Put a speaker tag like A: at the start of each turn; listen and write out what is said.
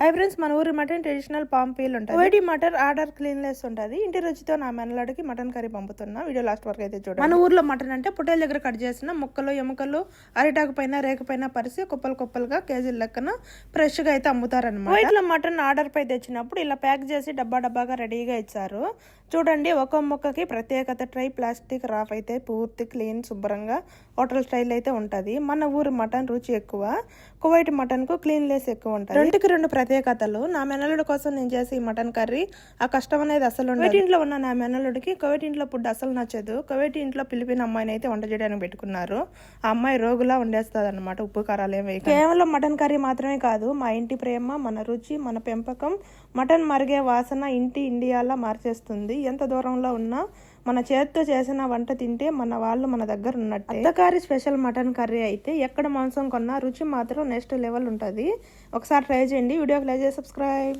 A: Hi friends మన ఊరి mutton traditional పాంపీల్ ఉంటుంది. వైటి మటన్ ఆర్డర్ క్లీన్లెస్ ఉంటుంది. ఇంటి రుచితో నా మెనలాడికి మటన్ కర్రీ పంపుతున్నా. వీడియో లాస్ట్ వరకు అయితే చూడండి. మన ఊర్లో మటన్ అంటే పుట్టేల దగ్గర కట్ చేసిన ముక్కలు ఎముకలు అరిటాకు పైన రేక పైన పరిసి కుప్పలు కుప్పలుగా కేజీల లెక్కన ఫ్రెష్గా అయితే అమ్ముతారనమాట వైట్లో మటన్ ఆర్డర్ పై తెచ్చినప్పుడు ఇలా ప్యాక్ చేసి డబ్బా డబ్బాగా రెడీగా ఇచ్చారు. చూడండి ఒక ముక్కకి ప్రత్యేకత ట్రై ప్లాస్టిక్ రాఫ్ అయితే పూర్తి క్లీన్ శుభ్రంగా హోటల్ స్టైల్ అయితే ఉంటది. మన ఊరి మటన్ రుచి ఎక్కువ. కువైట్ మటన్కు క్లీన్ లెస్ ఎక్కువ ఉంటుంది. రెండుకి రెండు ప్రత్యేకతలు. నా మెనలుడి కోసం నేను చేసే ఈ మటన్ కర్రీ ఆ కష్టం అనేది అసలు కువైట్ ఇంట్లో ఉన్న నా మెనలుడికి కువైట్ ఇంట్లో ఫుడ్ అసలు నచ్చదు. కువైట్ ఇంట్లో పిలిపిన అమ్మాయిని అయితే వంట చేయడానికి పెట్టుకున్నారు. ఆ అమ్మాయి రోగులా వండేస్తుంది అనమాట ఉప్పు కారాలు ఏం వేయక కేవలం మటన్ కర్రీ మాత్రమే కాదు మా ఇంటి ప్రేమ మన రుచి మన పెంపకం మటన్ మరిగే వాసన ఇంటి ఇండియాలా మార్చేస్తుంది. ఎంత దూరంలో ఉన్నా మన చేతితో చేసిన వంట తింటే మన వాళ్ళు మన దగ్గర ఉన్నట్టే. అత్తకారి స్పెషల్ మటన్ కర్రీ అయితే ఎక్కడ మాంసం కొన్నా రుచి మాత్రం నెక్స్ట్ లెవెల్ ఉంటుంది. ఒకసారి ట్రై చేయండి. వీడియోకి లైక్ చేసి సబ్స్క్రైబ్.